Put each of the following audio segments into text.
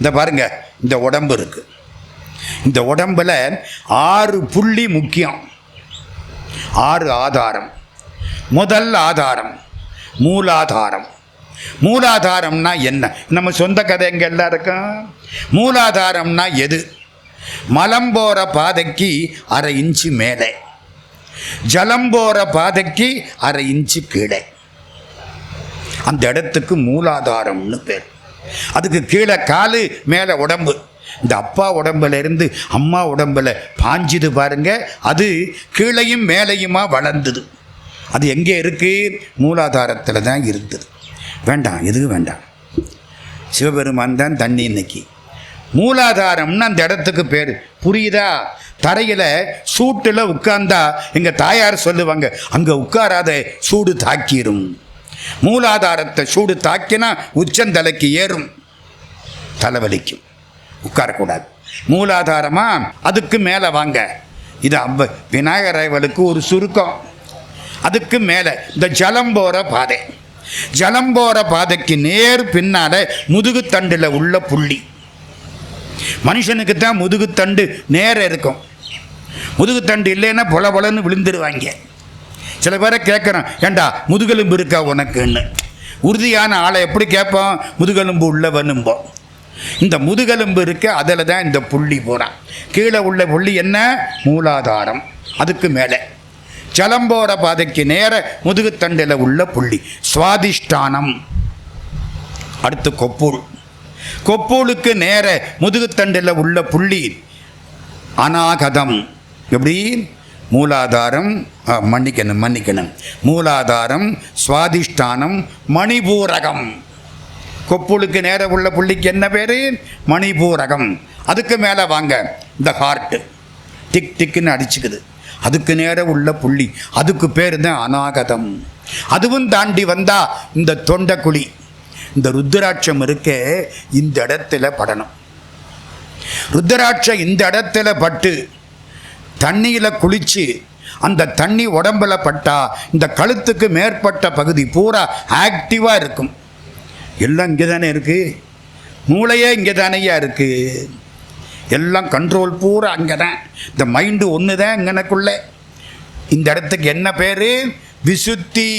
இந்த பாருங்க இந்த உடம்பு இருக்கு. இந்த உடம்புல ஆறு புள்ளி முக்கியம். ஆறு ஆதாரம். முதல் ஆதாரம் மூலாதாரம். மூலாதாரம்னா என்ன? நம்ம சொந்த கதை எங்கே எல்லாம் இருக்கும் மூலாதாரம்னா எது? மலம் போகிற பாதைக்கு அரை இன்ச்சு மேலே. ஜலம் போகிற பாதைக்கு அரை இன்ச்சு கீழே. அந்த இடத்துக்கு மூலாதாரம்னு பேர். அதுக்கு கீழே காலு மேலே உடம்பு. இந்த அப்பா உடம்புல இருந்து அம்மா உடம்புல பாஞ்சுது பாருங்க அது கீழையும் மேலையுமா வளர்ந்தது. அது எங்கே இருக்கு? மூலாதாரத்தில் தான் இருந்தது. வேண்டாம் எதுவும் வேண்டாம். சிவபெருமான் தான் தண்ணி இன்னைக்கு. மூலாதாரம்னு அந்த இடத்துக்கு பேர். புரியுதா? தரையில் சூட்டில் உட்கார்ந்தா எங்கள் தாயார் சொல்லுவாங்க அங்கே உட்காராத சூடு தாக்கிரும். மூலாதாரத்தை சூடு தாக்கினா உச்சந்தலைக்கு ஏறும். தலைவலிக்கும். உட்காரக்கூடாது. மூலாதாரமா? அதுக்கு மேலே வாங்க. இது அவ்வ விநாயகர் ஐவலுக்கு ஒரு சுருக்கம். அதுக்கு மேலே இந்த ஜலம் போகிற பாதை. ஜலம் போகிற பாதைக்கு நேர் பின்னால் முதுகுத்தண்டில் உள்ள புள்ளி. மனுஷனுக்கு தான் முதுகுத்தண்டு நேரம் இருக்கும். முதுகுத்தண்டு இல்லைன்னா பொல பொலன்னு விழுந்துருவாங்க. சில பேரை கேட்குறேன் ஏண்டா முதுகெலும்பு இருக்கா உனக்குன்னு? உறுதியான ஆளை எப்படி கேட்போம்? முதுகெலும்பு உள்ளவனும்போம் இந்த முதுகெலும்பு இருக்கு அதில் தான் இந்த புள்ளி போகிறான் கீழே உள்ள புள்ளி என்ன? மூலாதாரம். அதுக்கு மேலே. ஜலம்போர பாதைக்கு நேர முதுகுத்தண்டில் உள்ள புள்ளி. சுவாதிஷ்டானம். அடுத்து கொப்பூல் கொப்பூலுக்கு நேர முதுகுத்தண்டில் உள்ள புள்ளி. அநாகதம். எப்படி? மூலாதாரம் மன்னிக்கணும் மன்னிக்கணும். மூலாதாரம் சுவாதிஷ்டானம் மணிபூரகம். கொப்புளுக்கு நேர உள்ள புள்ளிக்கு என்ன பேர்? மணிபூரகம். அதுக்கு மேலே வாங்க. இந்த ஹார்ட்டு டிக் டிக்குன்னு அடிச்சுக்குது. அதுக்கு நேர உள்ள புள்ளி. அதுக்கு பேர் தான் அநாகதம். அதுவும் தாண்டி வந்தால் இந்த தொண்டைக்குழி. இந்த ருத்ராட்சம் இருக்கே இந்த இடத்துல படணும். ருத்ராட்சம் இந்த இடத்துல பட்டு தண்ணியில் குளிச்சு அந்த தண்ணி உடம்புல பட்டா இந்த கழுத்துக்கு மேற்பட்ட பகுதி பூரா ஆக்டிவாக இருக்கும். எல்லாம் இங்கே தானே இருக்குது மூளையே இங்கே தானேயா இருக்குது எல்லாம் கண்ட்ரோல் பூரா அங்கே தான். இந்த மைண்டு ஒன்று தான் இங்கனக்குள்ளே. இந்த இடத்துக்கு என்ன பேர்? விசுத்தி.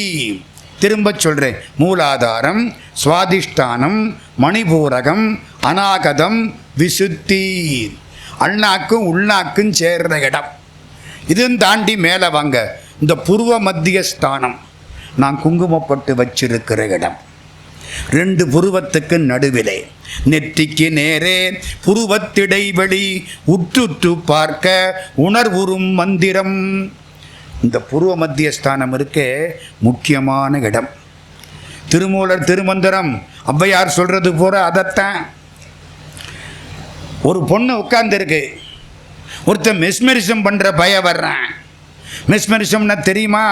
திரும்ப சொல்கிறேன் மூலாதாரம் சுவாதிஷ்டானம் மணிபூரகம் அநாகதம் விசுத்தி. அண்ணாக்கும் உள்நாக்கும் சேர்ற இடம். இதுவும் தாண்டி மேலே வாங்க. இந்த புருவ மத்திய ஸ்தானம் நான் குங்குமப்பட்டு வச்சிருக்கிற இடம். ரெண்டு புருவத்துக்கு நடுவிலே. நெற்றிக்கு நேரே புருவத்திடைவெளி உற்றுற்று பார்க்க உணர்வுறும் மந்திரம். இந்த புருவ மத்திய ஸ்தானம் இருக்கே முக்கியமான இடம். திருமூலர் திருமந்திரம். ஔவையார் சொல்றது போற அதைத்தான். ஒரு பொண்ணு உட்கார்ந்துருக்கு. ஒருத்தன் மெஸ்மெரிசம் பண்ணுற பய வர்றான். மெஸ்மெரிசம்னா தெரியுமா?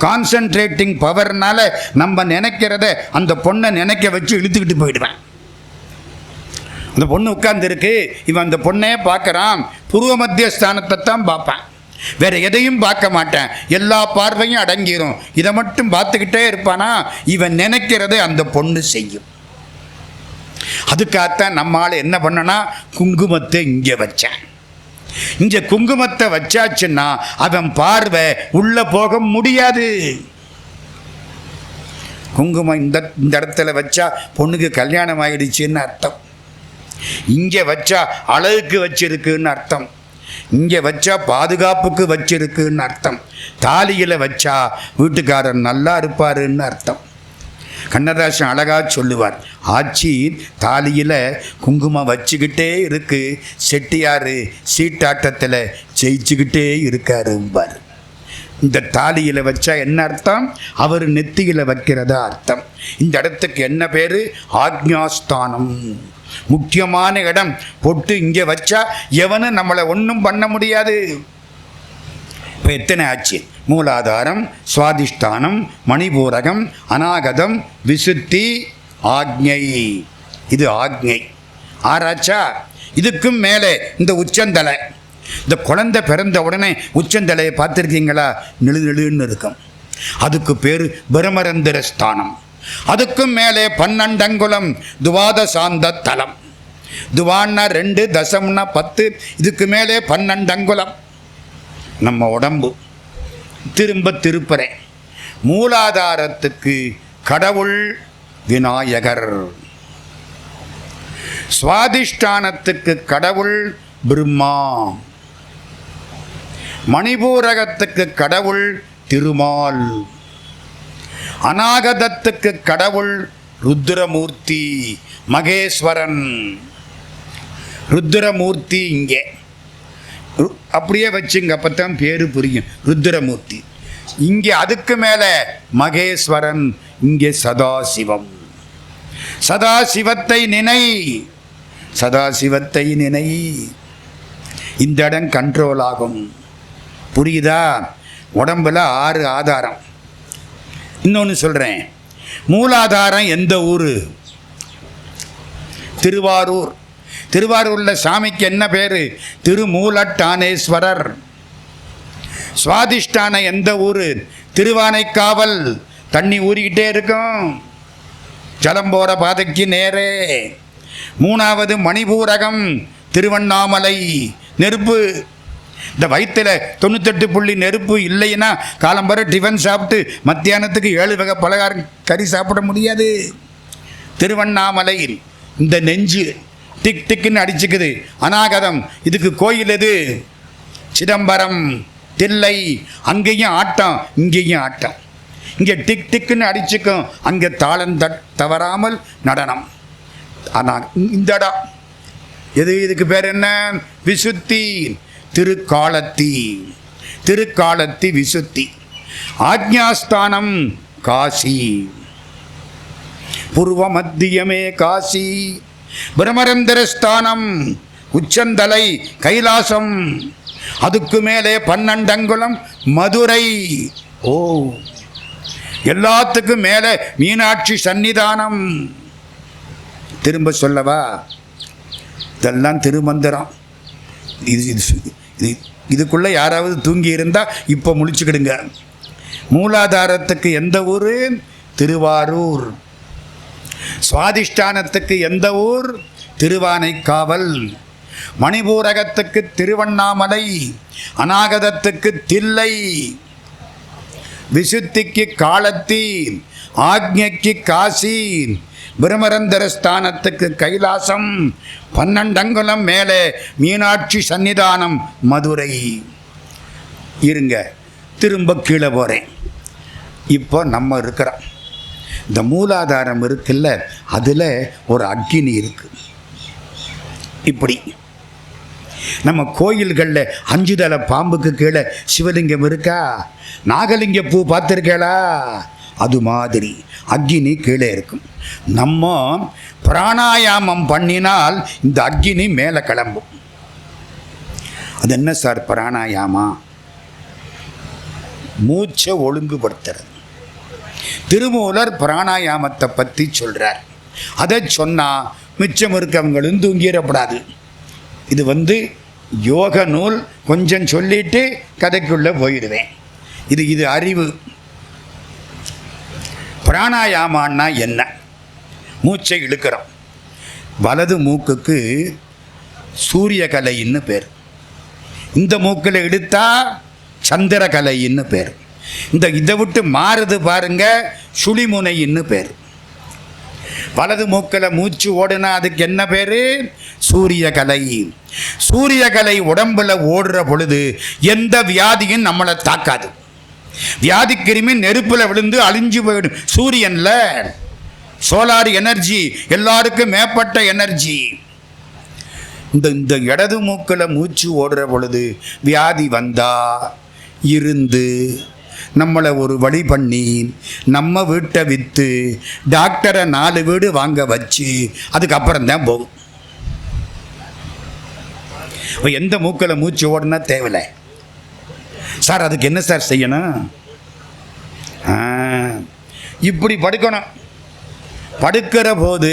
கான்சன்ட்ரேட்டிங் பவர்னால நம்ம நினைக்கிறத அந்த பொண்ணை நினைக்க வச்சு இழுத்துக்கிட்டு போயிடுவேன் அந்த பொண்ணு உட்கார்ந்துருக்கு. இவன் அந்த பொண்ணே பார்க்குறான். புருவ மத்திய ஸ்தானத்தை தான் பார்ப்பேன். வேற எதையும் பார்க்க மாட்டேன். எல்லா பார்வையும் அடங்கிரும். இதை மட்டும் பார்த்துக்கிட்டே இருப்பானா? இவன் நினைக்கிறதை அந்த பொண்ணு செய்யும். அதுக்காகத்தான் நம்மால் என்ன பண்ணனா குங்குமத்தை இங்கே வச்சேன். இங்கே குங்குமத்தை வச்சாச்சுன்னா அவன் பார்வை உள்ள போக முடியாது. குங்குமம் இந்த இந்த இடத்துல வச்சா பொண்ணுக்கு கல்யாணம் ஆயிடுச்சுன்னு அர்த்தம். இங்கே வச்சா அழகுக்கு வச்சிருக்குன்னு அர்த்தம். இங்கே வச்சா பாதுகாப்புக்கு வச்சிருக்குன்னு அர்த்தம். தாலியில் வச்சா வீட்டுக்காரர் நல்லா இருப்பாருன்னு அர்த்தம். கண்ணதாசன் அழகாக சொல்லுவார் ஆச்சி தாலியில் குங்குமம் வச்சுக்கிட்டே இருக்கு. செட்டியார் சீட்டாட்டத்தில் ஜெயிச்சுக்கிட்டே இருக்காரும்பார் இந்த தாலியில் வச்சா என்ன அர்த்தம்? அவர் நெத்தியில் வைக்கிறதா அர்த்தம். இந்த இடத்துக்கு என்ன பேர்? ஆக்ஞாஸ்தானம். முக்கியமான இடம் பொட்டு இங்கே வச்சா எவனும் நம்மளை ஒன்றும் பண்ண முடியாது. இப்போ எத்தனை ஆச்சு? மூலாதாரம் சுவாதிஷ்டானம் மணிபூரகம் அநாகதம் விசுத்தி ஆக்ஞை. இது ஆக்ஞை. ஆராய்ச்சா? இதுக்கும் மேலே இந்த உச்சந்தலை. இந்த குழந்தை பிறந்த உடனே உச்சந்தலையை பார்த்துருக்கீங்களா? நெழுநெழுன்னு இருக்கும். அதுக்கு பேர் பிரமரந்திர ஸ்தானம். அதுக்கும் மேலே பன்னெண்டங்குளம் துவாத சாந்த தலம். துவான்னா ரெண்டு தசம்னா பத்து இதுக்கு மேலே பன்னெண்டங்குளம். நம்ம உடம்பு. திரும்ப திருப்புறேன். மூலாதாரத்துக்கு கடவுள் விநாயகர். சுவாதிஷ்டானத்துக்கு கடவுள் பிரம்மா. மணிபூரகத்துக்கு கடவுள் திருமால். அநாகதத்துக்கு கடவுள் ருத்ரமூர்த்தி மகேஸ்வரன். ருத்ரமூர்த்தி இங்கே. அப்படியே வச்சுங்க அப்பத்தான் பேரு புரியும். ருத்ரமூர்த்தி. இங்கே அதுக்கு மேலே மகேஸ்வரன் இங்கே சதாசிவம். சதாசிவத்தை நினை சதாசிவத்தை நினை. இந்த இடம் கண்ட்ரோல் ஆகும். புரியுதா? உடம்புல ஆறு ஆதாரம். இன்னொன்று சொல்கிறேன் மூலாதாரம் எந்த ஊர்? திருவாரூர். திருவாரூரில் சாமிக்கு என்ன பேர்? திருமூலட்டானேஸ்வரர். சுவாதிஷ்டான எந்த ஊர்? திருவானைக்காவல். தண்ணி ஊறிக்கிட்டே இருக்கும். ஜலம் போகிற பாதைக்கு நேரே. மூணாவது மணிபூரகம் திருவண்ணாமலை நெருப்பு. இந்த வயிற்றில் தொண்ணூத்தெட்டு புள்ளி நெருப்பு இல்லைன்னா காலம்பர டிஃபன் சாப்பிட்டு மத்தியானத்துக்கு ஏழு வகை பலகாரம் கறி சாப்பிட முடியாது. திருவண்ணாமலை இந்த நெஞ்சு. டிக் டிக்குன்னு அடிச்சுக்குது. அநாகதம். இதுக்கு கோயில் எது? சிதம்பரம். தில்லை. அங்கேயும் ஆட்டம். இங்கேயும் ஆட்டம். இங்கே டிக் டிக்குன்னு அடிச்சுக்கும். அங்கே தாளம் தட் தவறாமல் நடனம். ஆனால் இந்த இடம் எது இதுக்கு பேர் என்ன? விசுத்தி. திருக்காலத்தி. திருக்காலத்தி விசுத்தி. ஆக்ஞாஸ்தானம் காசி. பூர்வ மத்தியமே காசி. பிரமரந்திரஸ்தானம் உச்சந்தலை கைலாசம் அதுக்கு மேலே பன்னெண்டங்குளம் மதுரை. ஓ. எல்லாத்துக்கும் மேலே மீனாட்சி சன்னிதானம் திரும்ப சொல்லவா? இதெல்லாம் திருமந்திரம். இது இது இது இதுக்குள்ளே யாராவது தூங்கி இருந்தால் இப்போ முழிச்சுக்கிடுங்க. மூலாதாரத்துக்கு எந்த ஊர்? திருவாரூர். சுவாதிஷ்டானத்துக்கு எந்த ஊர்? திருவானைக்காவல். மணிபூரகத்துக்கு திருவண்ணாமலை. அநாகதத்துக்கு தில்லை. விசுத்திக்கு காலத்தி. ஆக்ஞைக்கு காசி. பிரமரந்தர ஸ்தானத்துக்கு கைலாசம். பன்னெண்டங்குலம் மேலே மீனாட்சி சன்னிதானம் மதுரை. இருங்க திரும்ப கீழே போகிறேன் இப்போ நம்ம இருக்கிறோம். இந்த மூலாதாரம் இருக்குல்ல அதில் ஒரு அக்கினி இருக்குது இப்படி. நம்ம கோயில்களில் அஞ்சு தலை பாம்புக்கு கீழே சிவலிங்கம் இருக்கா? நாகலிங்க பூ பார்த்துருக்கேளா? அது மாதிரி அக்கினி கீழே இருக்கும். நம்ம பிராணாயாமம் பண்ணினால் இந்த அக்கினி மேலே கிளம்பும். அது என்ன சார் பிராணாயாமா? மூச்சை ஒழுங்குபடுத்துறது. திருமூலர் பிராணாயாமத்தை பற்றி சொல்கிறார் அதை சொன்னால் மிச்சம் இருக்கவங்களும் தூங்கிடப்படாது இது வந்து யோக நூல் கொஞ்சம் சொல்லிட்டு கதைக்குள்ளே போயிடுவேன். இது இது அறிவு. பிராணாயாமான்னா என்ன? மூச்சை இழுக்கிறோம். வலது மூக்குக்கு சூரியகலைன்னு பேர். இந்த மூக்கில் இழுத்தா சந்திரகலைன்னு பேர். இந்த இதை விட்டு மாறுது பாருங்க சுழிமுனைன்னு பேர். வலது மூக்கில் மூச்சு ஓடுனா அதுக்கு என்ன பேர்? சூரியகலை சூரியகலை உடம்புல ஓடுற பொழுது எந்த வியாதியும் நம்மளை தாக்காது. வியாதி கிருமி நெருப்பில் விழுந்து அழிஞ்சு போயிடும். சூரியனில் சோலார் எனர்ஜி எல்லாருக்கும் மேற்பட்ட எனர்ஜி. இந்த இந்த இடது மூக்கில் மூச்சு ஓடுற பொழுது வியாதி வந்தா இருந்து நம்மளை ஒரு வழி பண்ணி நம்ம வீட்டை விற்று டாக்டரை நாலு வீடு வாங்க வச்சு அதுக்கப்புறம் தான் போகும். எந்த மூக்கில் மூச்சு ஓடுனா தேவையில்லை. சார் அதுக்கு என்ன சார் செய்யணும்? இப்படி படுக்கணும். படுக்கிற போது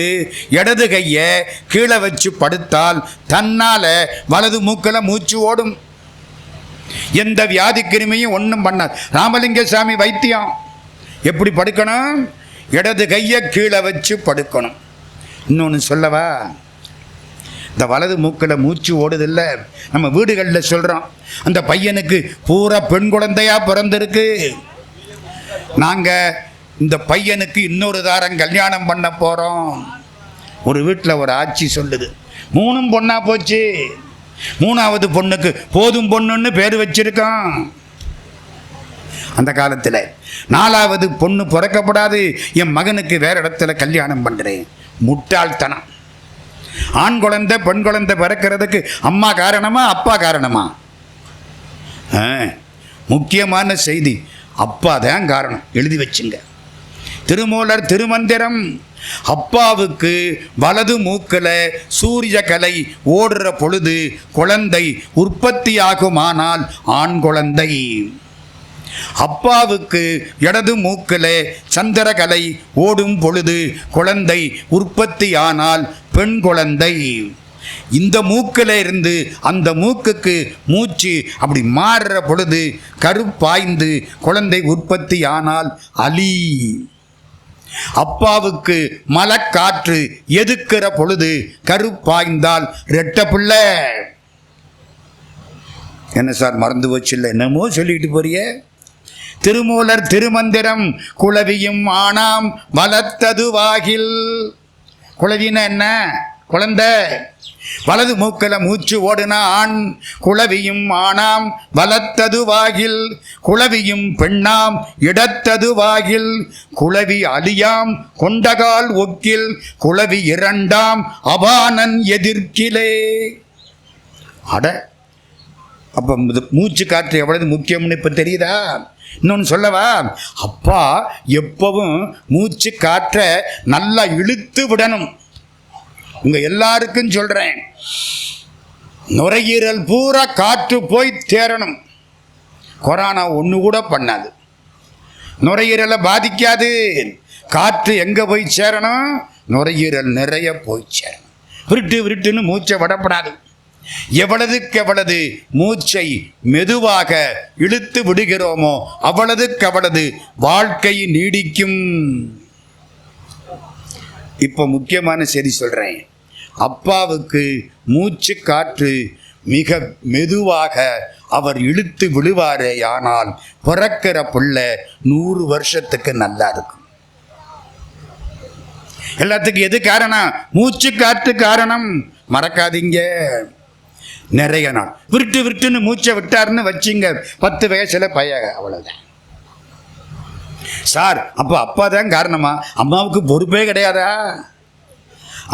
இடது கையை கீழே வச்சு படுத்தால் தன்னால் வலது மூக்கில் மூச்சு ஓடும். எந்த வியாதி கிருமியும் ஒன்றும் பண்ணாது. ராமலிங்க சாமி வைத்தியம். எப்படி படுக்கணும்? இடது கையை கீழே வச்சு படுக்கணும். இன்னொன்று சொல்லவா? இந்த வலது மூக்கில் மூச்சு ஓடுதில்ல. நம்ம வீடுகளில் சொல்கிறோம் அந்த பையனுக்கு பூரா பெண் குழந்தையாக பிறந்திருக்கு. நாங்கள் இந்த பையனுக்கு இன்னொரு தாரம் கல்யாணம் பண்ண போகிறோம் ஒரு வீட்டில் ஒரு ஆட்சி சொல்லுது. மூணும் பொண்ணாக போச்சு. மூணாவது பொண்ணுக்கு போதும் பொண்ணுன்னு பேர் வச்சிருக்கான். அந்த காலத்தில் நாலாவது பொண்ணு பிறக்கப்படாது என் மகனுக்கு வேற இடத்துல கல்யாணம் பண்ணுறேன் முட்டாள்தனம். ஆண் குழந்தை பெண் குழந்தை பிறக்கிறதுக்கு அம்மா காரணமா அப்பா காரணமா? ஆ, முக்கியமான செய்தி அப்பா தான் காரணம். எழுதி வச்சுங்க. திருமூலர் திருமந்திரம் அப்பாவுக்கு வலது மூக்கில் சூரிய கலை ஓடுற பொழுது குழந்தை உற்பத்தியாகுமானால் ஆண் குழந்தை. அப்பாவுக்கு இடது மூக்கில் சந்திரகலை ஓடும் பொழுது குழந்தை உற்பத்தியானால் பெண் குழந்தை. இந்த மூக்கில் இருந்து அந்த மூக்குக்கு மூச்சு அப்படி மாறுற பொழுது கருப்பாய்ந்து குழந்தை உற்பத்தியானால் அலி. அப்பாவுக்கு மலக்காற்று எதுக்கிற பொழுது கருப்பாய்ந்தால் ரெட்ட பிள்ளை. என்ன சார் மறந்து போச்சு என்னமோ சொல்லிட்டு போறிய? திருமூலர் திருமந்திரம் குளவியும் ஆனாம் வளர்த்ததுவாகில். குளவின்னா என்ன? குழந்தை. வலது மூக்கில் மூச்சு ஓடுனா ஆண் குளவியும் ஆணாம் வலத்ததுவாகில் குளவியும் பெண்ணாம். இடத்ததுவாகில் குளவி அலியாம் கொண்டகால் ஒக்கில். குளவி இரண்டாம். அபானன் எதிர்க்கிலே. அட அப்போ மூச்சு காற்று எவ்வளவு முக்கியம்னு இப்போ தெரியுதா? இன்னொன்று சொல்லவா? அப்பா எப்பவும் மூச்சு காற்றை நல்லா இழுத்து விடணும். உங்கள் எல்லாருக்கும் சொல்கிறேன் நுரையீரல் பூரா காற்று போய் தேரணும் கொரோனா ஒன்று கூட பண்ணாது. நுரையீரலை பாதிக்காது. காற்று எங்கே போய் சேரணும்? நுரையீரல் நிறைய போய் சேரணும். விருட்டு விருட்டுன்னு மூச்சை விடப்படாது. எவ்வளவுக்கு எவ்வளவு மூச்சை மெதுவாக இழுத்து விடுகிறோமோ அவ்வளவுக்கு அவ்வளவு வாழ்க்கை நீடிக்கும். இப்போ முக்கியமான செய்தி சொல்கிறேன் அப்பாவுக்கு மூச்சு காற்று மிக மெதுவாக அவர் இழுத்து விழுவாரே ஆனால் பிறக்கிற பிள்ளை நூறு வருஷத்துக்கு நல்லா இருக்கும். எல்லாத்துக்கும் எது காரணம்? மூச்சு காற்று காரணம். மறக்காதீங்க. நிறைய நாள். விருட்டு விருட்டுன்னு மூச்சை விட்டாருன்னு வச்சிங்க. பத்து வயசுல பைய அவ்வளோதான் சார் அப்போ அப்பா தான் காரணமா? அம்மாவுக்கு பொறுப்பே கிடையாதா?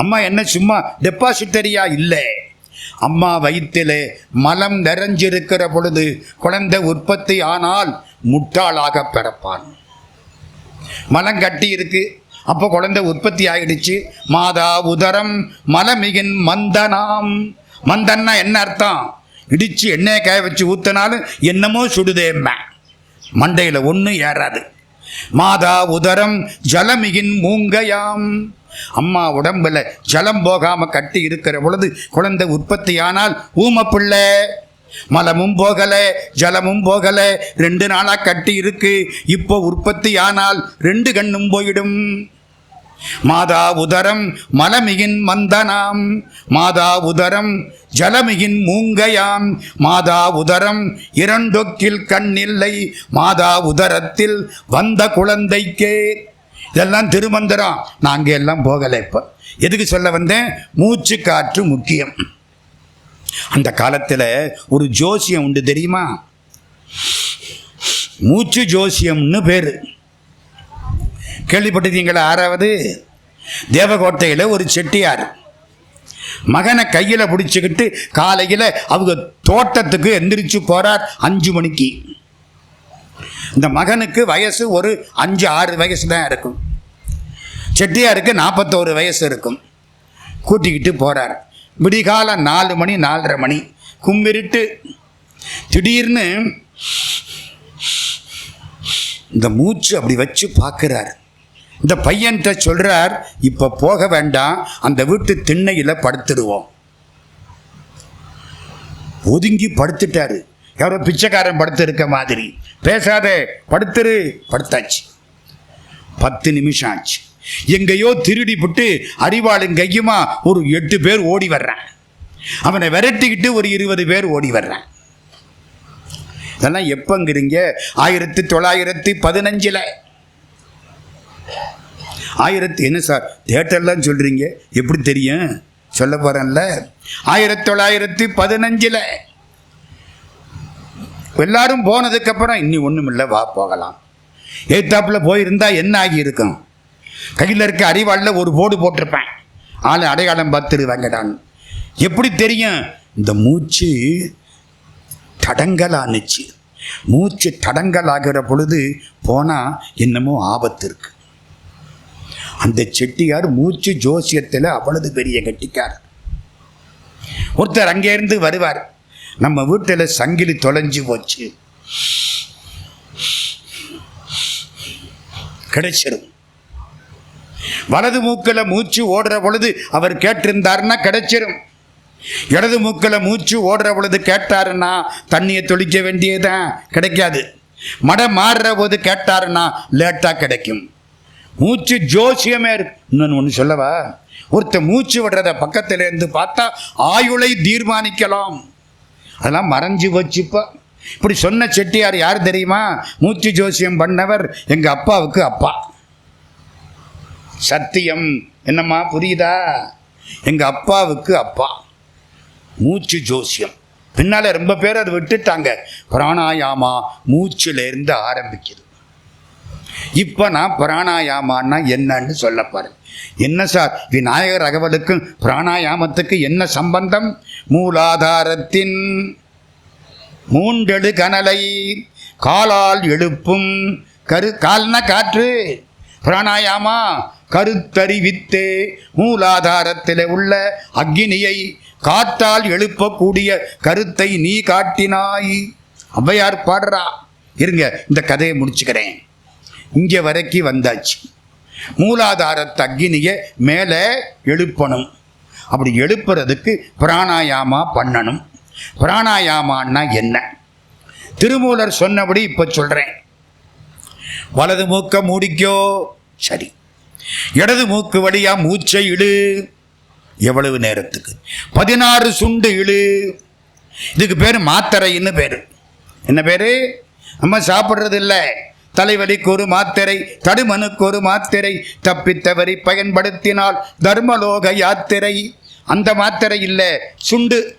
அம்மா என்ன சும்மா டெபாசிட்டரியா இல்லை. அம்மா வயிற்றிலே மலம் நிறைஞ்சிருக்கிற பொழுது குழந்தை உற்பத்தி ஆனால் முட்டாளாக பிறப்பான். மலம் கட்டி இருக்கு அப்போ குழந்தை உற்பத்தி ஆகிடுச்சு மாதா உதரம் மலமிகின் மந்தனாம். மந்தன்னா என்ன அர்த்தம்? இடிச்சு எண்ணெயை காய வச்சு ஊத்தினாலும் என்னமோ சுடுதேம்ப மண்டையில் ஒன்றும் ஏறாது. மாதா உதரம் ஜலமிகின் மூங்கையாம். அம்மா உடம்புல ஜலம் போகாம கட்டி இருக்கிற பொழுது குழந்தை உற்பத்தியானால் ஊமப்பிள்ளை மலமும் போகல ஜலமும் போகல ரெண்டு நாளா கட்டி இருக்கு. இப்போ உற்பத்தி ஆனால் ரெண்டு கண்ணும் போயிடும். மாதா உதரம் மலமிகின் மந்தனாம். மாதா உதரம் ஜலமிகின் மூங்கையாம். மாதா உதரம் இரண்டொக்கில் கண்ணில்லை. மாதா உதரத்தில் வந்த குழந்தைக்கே. இதெல்லாம் திருமந்திரம். நாங்கள் எல்லாம் போகலை இப்போ. எதுக்கு சொல்ல வந்தேன்? மூச்சு காற்று முக்கியம். அந்த காலத்தில் ஒரு ஜோசியம் உண்டு தெரியுமா? மூச்சு ஜோசியம்னு பேர். கேள்விப்பட்டிருக்கீங்களா? ஆறாவது தேவகோட்டையில் ஒரு செட்டியார். மகனை கையில் பிடிச்சிக்கிட்டு காலையில் அவங்க தோட்டத்துக்கு எந்திரிச்சு போகிறார் அஞ்சு மணிக்கு. இந்த மகனுக்கு வயசு ஒரு அஞ்சு ஆறு வயசு தான் இருக்கும். செட்டியாருக்கு நாற்பத்தோரு வயசு இருக்கும். கூட்டிக்கிட்டு போகிறார் விடிகாலம் நாலு மணி நாலரை மணி. கும்பிருட்டு திடீர்னு இந்த மூச்சு அப்படி வச்சு பார்க்குறாரு. இந்த பையன்கிட்ட சொல்கிறார் இப்போ போக வேண்டாம் அந்த வீட்டு திண்ணையில் படுத்துடுவோம். ஒதுங்கி படுத்துட்டாரு. யாரோ பிச்சைக்காரன் படுத்து இருக்க மாதிரி. பேசாதே படுத்துரு. படுத்தாச்சு. பத்து நிமிஷம் ஆச்சு. எங்கேயோ திருடி புட்டு அறிவாளும் கையுமா ஒரு எட்டு பேர் ஓடி வர்றான். அவனை விரட்டிக்கிட்டு ஒரு இருபது பேர் ஓடி வர்றான். இதெல்லாம் எப்பங்கிறீங்க? ஆயிரத்தி தொள்ளாயிரத்தி பதினஞ்சில் ஆயிரத்தி என்ன சார் தேட்டர்லாம் சொல்கிறீங்க எப்படி தெரியும்? சொல்ல போகிறேன்ல ஆயிரத்தி தொள்ளாயிரத்தி பதினஞ்சில் எல்லாரும் போனதுக்கப்புறம் இன்னி ஒன்றும் இல்லை வா போகலாம். ஏத்தாப்பில் போயிருந்தா என்ன ஆகியிருக்கும்? கையில் இருக்க அறிவாளில் ஒரு போர்டு போட்டிருப்பேன். ஆள் அடையாளம் பார்த்துருவாங்க நான். எப்படி தெரியும்? இந்த மூச்சு தடங்கலானுச்சு. மூச்சு தடங்கலாகிற பொழுது போனால் என்னமோ ஆபத்து இருக்குது அந்த செட்டியார் மூச்சு ஜோசியத்தில் அவ்வளவு பெரிய கட்டிக்கார். ஒருத்தர் அங்கேருந்து வருவார். நம்ம வீட்டில் சங்கிலி தொலைஞ்சு போச்சு. கிடைச்சிடும் வலது மூக்கில் மூச்சு ஓடுற பொழுது அவர் கேட்டிருந்தாருன்னா கிடைச்சிடும் இடது மூக்கில் மூச்சு ஓடுற பொழுது கேட்டாருன்னா தண்ணியை தொளிக்க வேண்டியதுதான் கிடைக்காது. மடம் மாறுற போது கேட்டாருன்னா லேட்டாக கிடைக்கும். மூச்சு ஜோசியமே இருக்கு. இன்னொன்று ஒன்று சொல்லவா? ஒருத்த மூச்சு விடுறத பக்கத்துல இருந்து பார்த்தா ஆயுளை தீர்மானிக்கலாம். அதெல்லாம் மறைஞ்சு வச்சுப்பா இப்படி சொன்ன செட்டியார் யார் தெரியுமா? மூச்சு ஜோசியம் பண்ணவர் எங்கள் அப்பாவுக்கு அப்பா. சத்தியம். என்னம்மா புரியுதா? எங்கள் அப்பாவுக்கு அப்பா. மூச்சு ஜோசியம். பின்னால் ரொம்ப பேர் அதை விட்டுட்டாங்க. பிராணாயாமா மூச்சிலேருந்து ஆரம்பிக்குது. இப்போ நான் பிராணாயாமான்னா என்னன்னு சொல்ல என்ன சார்? விநாயகர் அகவலுக்கும் பிராணாயாமத்துக்கு என்ன சம்பந்தம்? மூலாதாரத்தின் மூன்றெடு கனலை காலால் எழுப்பும் கரு கால்னா காற்று. பிராணாயாமா கருத்தறிவித்து மூலாதாரத்தில் உள்ள அக்னியை காற்றால் எழுப்பக்கூடிய கருத்தை நீ காட்டினாய். ஔவையார் பாடுறா. இருங்க இந்த கதையை முடிச்சுக்கிறேன். இங்கே வரைக்கும் வந்தாச்சு. மூலாதாரத்தை அக்னியை மேலே எழுப்பணும். அப்படி எழுப்புறதுக்கு பிராணாயாமா பண்ணணும். பிராணாயாமான்னா என்ன? திருமூலர் சொன்னபடி இப்போ சொல்கிறேன் வலது மூக்க மூடிக்கோ. சரி. இடது மூக்கு வழியாக மூச்சை இழு. எவ்வளவு நேரத்துக்கு? பதினாறு சுண்டு இழு. இதுக்கு பேர் மாத்தரைன்னு பேர். என்ன பேர்? நம்ம சாப்பிட்றது இல்லை தலைவலிக்கு ஒரு மாத்திரை தடுமனுக்கு ஒரு மாத்திரை தப்பித்தவரை பயன்படுத்தினால் தர்மலோக யாத்திரை. அந்த மாத்திரை இல்லை சுண்டு.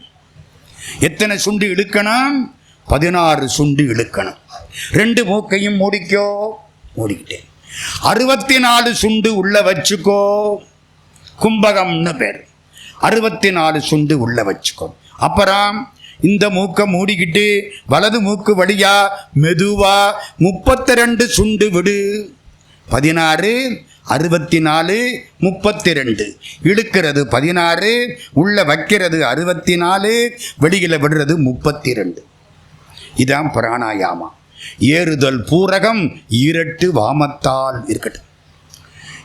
எத்தனை சுண்டு இழுக்கணும்? பதினாறு சுண்டு இழுக்கணும். ரெண்டு மூக்கையும் மூடிக்கோ மூடிக்கிட்டேன். அறுபத்தி நாலு சுண்டு உள்ள வச்சுக்கோ கும்பகம்னு பேர். அறுபத்தி நாலு சுண்டு உள்ள வச்சுக்கோ. அப்புறம் இந்த மூக்கை மூடிக்கிட்டு வலது மூக்கு வழியா மெதுவா முப்பத்தி ரெண்டு சுண்டு விடு. பதினாறு அறுபத்தி நாலு முப்பத்தி ரெண்டு இழுக்கிறது பதினாறு உள்ள வைக்கிறது அறுபத்தி நாலு வெளியில் விடுறது முப்பத்தி ரெண்டு இதான் பிராணாயாமம் ஏறுதல் பூரகம் ஈரட்டு வாமத்தால் இருக்கட்டும்.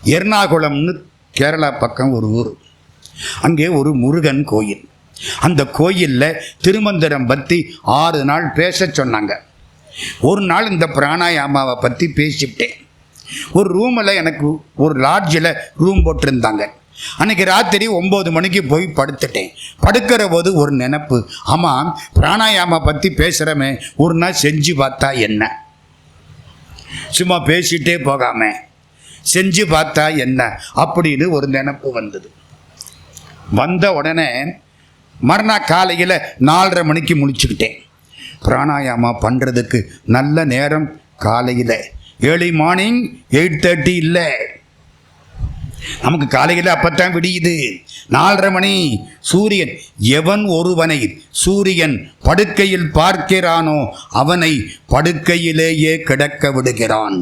எர்ணாகுளம்னு கேரளா பக்கம் ஒரு ஊர். அங்கே ஒரு முருகன் கோயில். அந்த கோயிலில் திருமந்திரம் பற்றி ஆறு நாள் பேச சொன்னாங்க. ஒரு நாள் இந்த பிராணாயாமாவை பற்றி பேசிவிட்டேன். ஒரு ரூமில் எனக்கு ஒரு லாட்ஜில் ரூம் போட்டிருந்தாங்க. அன்னைக்கு ராத்திரி ஒம்பது மணிக்கு போய் படுத்துட்டேன். படுக்கிற போது ஒரு நினப்பு ஆமாம் பிராணாயாமா பற்றி பேசுகிறமே ஒரு நாள் செஞ்சு பார்த்தா என்ன? சும்மா பேசிட்டே போகாம செஞ்சு பார்த்தா என்ன? அப்படின்னு ஒரு நினப்பு வந்தது. வந்த உடனே மறுநாள் காலையில் நாலரை மணிக்கு முழிச்சுக்கிட்டேன். பிராணாயாமா பண்ணுறதுக்கு நல்ல நேரம் காலையில். ஏர்லி மார்னிங் எயிட் தேர்ட்டி இல்லை. நமக்கு காலையில் அப்பத்தான் விடியுது. நாலரை மணி. சூரியன் எவன் ஒருவனை சூரியன் படுக்கையில் பார்க்கிறானோ அவனை படுக்கையிலேயே கிடக்க விடுகிறான்.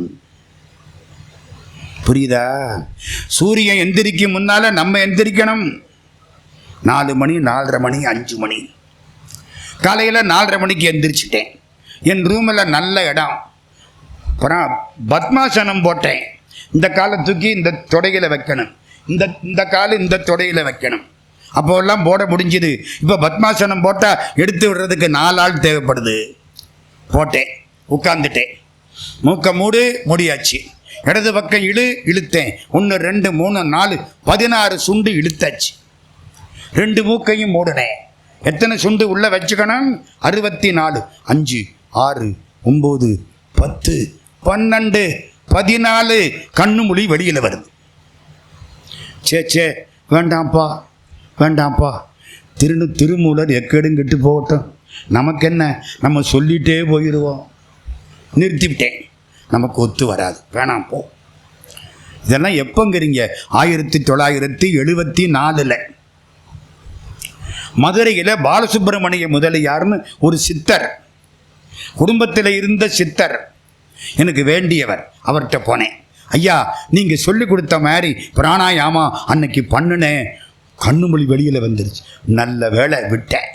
புரியுதா? சூரியன் எந்திரிக்கும் முன்னால நம்ம எந்திரிக்கணும். நாலு மணி நாலரை மணி அஞ்சு மணி. காலையில் நாலரை மணிக்கு எந்திரிச்சிட்டேன். என் ரூமில் நல்ல இடம். அப்புறம் பத்மாசனம் போட்டேன். இந்த காலை தூக்கி இந்த தொடையில் வைக்கணும். இந்த இந்த கால் இந்த தொடையில் வைக்கணும். அப்போல்லாம் போட முடிஞ்சுது. இப்போ பத்மாசனம் போட்டால் எடுத்து விடுறதுக்கு நாலு ஆள் தேவைப்படுது. போட்டேன். உட்காந்துட்டேன் மூக்க மூடு முடியாச்சு. இடது பக்கம் இழு இழுத்தேன். ஒன்று ரெண்டு மூணு நாலு பதினாறு சுண்டு இழுத்தாச்சு. ரெண்டு மூக்கையும் மூடினேன் எத்தனை சுண்டு உள்ள வச்சுக்கணும்? அறுபத்தி நாலு அஞ்சு ஆறு ஒம்பது பத்து பன்னெண்டு பதினாலு. கண்ணு மொழி வெளியில் வருது. சே சே வேண்டாம்ப்பா வேண்டாம்ப்பா. திருநு திருமூலர் எக்கேடும் கெட்டு போகட்டும். நமக்கு என்ன நம்ம சொல்லிட்டே போயிடுவோம். நிறுத்திவிட்டேன். நமக்கு ஒத்து வராது. வேணாம் போ. இதெல்லாம் எப்போங்கிறீங்க? ஆயிரத்தி தொள்ளாயிரத்தி எழுபத்தி நாலில். மதுரையில் பாலசுப்பிரமணிய முதலியார்னு ஒரு சித்தர். குடும்பத்தில் இருந்த சித்தர். எனக்கு வேண்டியவர். அவர்கிட்ட போனேன். ஐயா நீங்கள் சொல்லி கொடுத்த மாதிரி பிராணாயாமா அன்னைக்கு பண்ணுனேன் கண்ணுமொழி வெளியில் வந்துருச்சு. நல்ல வேலை விட்டேன்.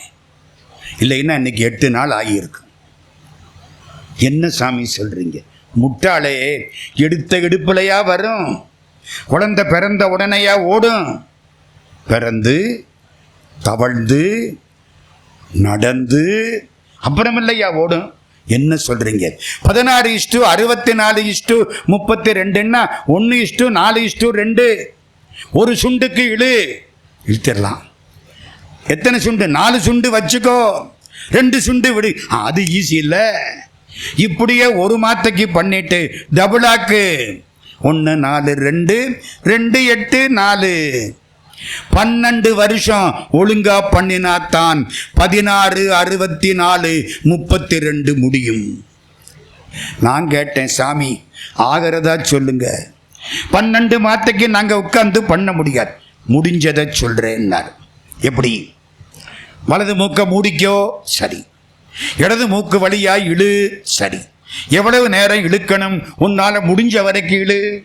இல்லைன்னா இன்னைக்கு எட்டு நாள் ஆகியிருக்கு. என்ன சாமி சொல்கிறீங்க முட்டாளே எடுத்த எடுப்பிலையா வரும். குழந்தை பிறந்த உடனேயா ஓடும். பிறந்து தவழ்ந்து நடந்து அப்புறமில்லையா ஓடும்? என்ன சொல்றீங்க? பதினாறு இஷ்டு அறுபத்தி நாலு இஷ்டு முப்பத்தி ரெண்டுன்னா ஒன்று இஷ்டு நாலு இஷ்டு ரெண்டு. ஒரு சுண்டுக்கு இழு. இழுத்திடலாம். எத்தனை சுண்டு? நாலு சுண்டு வச்சுக்கோ. ரெண்டு சுண்டு விடு. அது ஈஸி இல்லை. இப்படியே ஒரு மாத்தைக்கு பண்ணிட்டு டபுளாக்கு ஒன்று நாலு ரெண்டு. ரெண்டு எட்டு நாலு. பன்னெண்டு வருஷம் ஒழுங்கா பண்ணினாத்தான் பதினாறு அறுபத்தி நாலு முப்பத்தி ரெண்டு முடியும். நான் கேட்டேன் சாமி ஆகிறதா சொல்லுங்க. பன்னெண்டு மாத்தைக்கு நாங்கள் உட்காந்து பண்ண முடியாது. முடிஞ்சதை சொல்கிறேன்னார் எப்படி? வலது மூக்க மூடிக்கோ. சரி. இடது மூக்கு வழியா இழு. சரி. எவ்வளவு நேரம் இழுக்கணும்? உன்னால முடிஞ்ச வரைக்கும் இழு.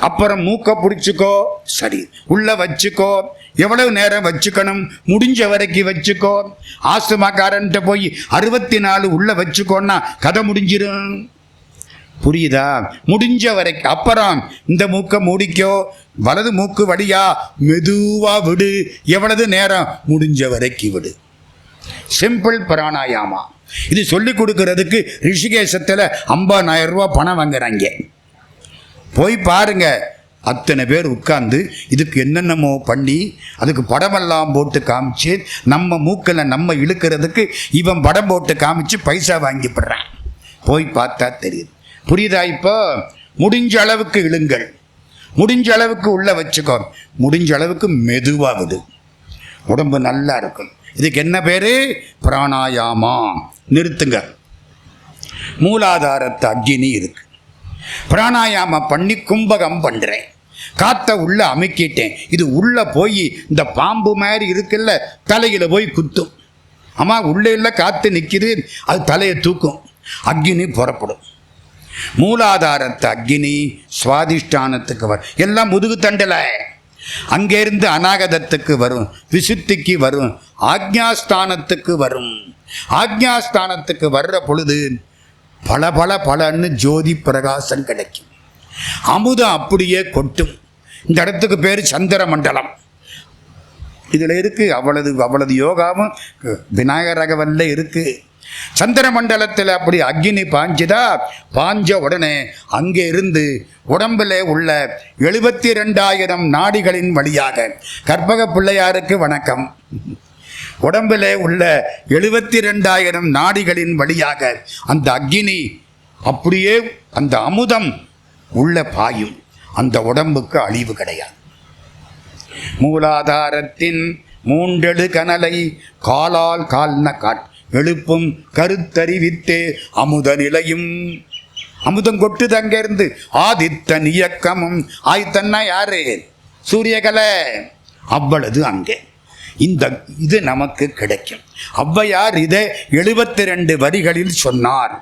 அப்புறம் மூக்க பிடிச்சிக்கோ. சரி உள்ள வச்சுக்கோ. எவ்வளவு நேரம் வச்சுக்கணும்? முடிஞ்ச வரைக்கும் வச்சுக்கோ. ஆஸ்துமாக்காரன்ட்ட போய் அறுபத்தி நாலு உள்ள வச்சுக்கோன்னா கதை முடிஞ்சிடும் புரியுதா? முடிஞ்ச வரைக்கும் அப்புறம் இந்த மூக்கை மூடிக்கோ. வலது மூக்கு வழியா மெதுவா விடு. எவ்வளவு நேரம்? முடிஞ்ச வரைக்கும் விடு. சிம்பிள் பிராணாயாமா. இது சொல்லி கொடுக்கறதுக்கு ரிஷிகேசத்தில் ஐம்பதாயிரம் ரூபா பணம் வாங்குறாங்க. போய் பாருங்க. அத்தனை பேர் உட்கார்ந்து இதுக்கு என்னென்னமோ பண்ணி அதுக்கு படமெல்லாம் போட்டு காமிச்சு நம்ம மூக்கில் நம்ம இழுக்கிறதுக்கு இவன் படம் போட்டு காமிச்சு பைசா வாங்கிப்படுறான் போய் பார்த்தா தெரியுது. புரியுதா இப்போ? முடிஞ்ச அளவுக்கு இழுங்கள். முடிஞ்ச அளவுக்கு உள்ளே வச்சுக்கோ. முடிஞ்ச அளவுக்கு மெதுவாகுது. உடம்பு நல்லா இருக்கும். இதுக்கு என்ன பேர்? பிராணாயாமா. நிறுத்துங்க. மூலாதாரத்தை அக்னி இருக்கு. பிராணாயாமம் பண்ணி கும்பகம் பண்ணுறேன் காற்றை உள்ள அமைக்கிட்டேன். இது உள்ள போய் இந்த பாம்பு மாதிரி இருக்குல்ல தலையில் போய் குத்தும். அம்மா உள்ளே இல்லை காற்று நிற்கிது அது தலையை தூக்கும். அக்னி புறப்படும். மூலாதாரத்தை அக்னி சுவாதிஷ்டானத்துக்கு வரும். எல்லாம் முதுகு தண்டலை. அங்கேருந்து அநாகதத்துக்கு வரும். விசுத்திக்கு வரும். ஆக்ஞாஸ்தானத்துக்கு வரும். ஆக்ஞாஸ்தானத்துக்கு வர்ற பொழுது பல பல பலன்னு ஜோதி பிரகாசம் கிடைக்கும். அமுதம் அப்படியே கொட்டும். இந்த இடத்துக்கு பேர் சந்திர மண்டலம் இதில் இருக்கு அவ்வளவு அவ்வளவு யோகாவும் விநாயகர் ரகவல்ல இருக்கு. சந்திர மண்டலத்தில் அப்படி அக்னி பாஞ்சுதா பாஞ்ச உடனே அங்கே இருந்து உடம்பில் உள்ள எழுபத்தி ரெண்டாயிரம் நாடிகளின் வழியாக கற்பக பிள்ளையாருக்கு வணக்கம். உடம்பில் உள்ள எழுபத்தி ரெண்டாயிரம் நாடிகளின் வழியாக அந்த அக்னி அப்படியே அந்த அமுதம் உள்ள பாயும். அந்த உடம்புக்கு அழிவு கிடையாது. மூலாதாரத்தின் மூண்டெழு கனலை காலால் கால்ன காட். எழுப்பும் கருத்தறிவித்தே அமுத நிலையும். அமுதம் கொட்டுது அங்கிருந்து. ஆதித்தன் இயக்கமும் ஆய்த்தன்னா யாரு? சூரியகலை. அவ்வளவு அங்கே. இந்த இது நமக்கு கிடைக்கும். ஔவையார் இதை எழுபத்தி ரெண்டு வரிகளில் சொன்னார்.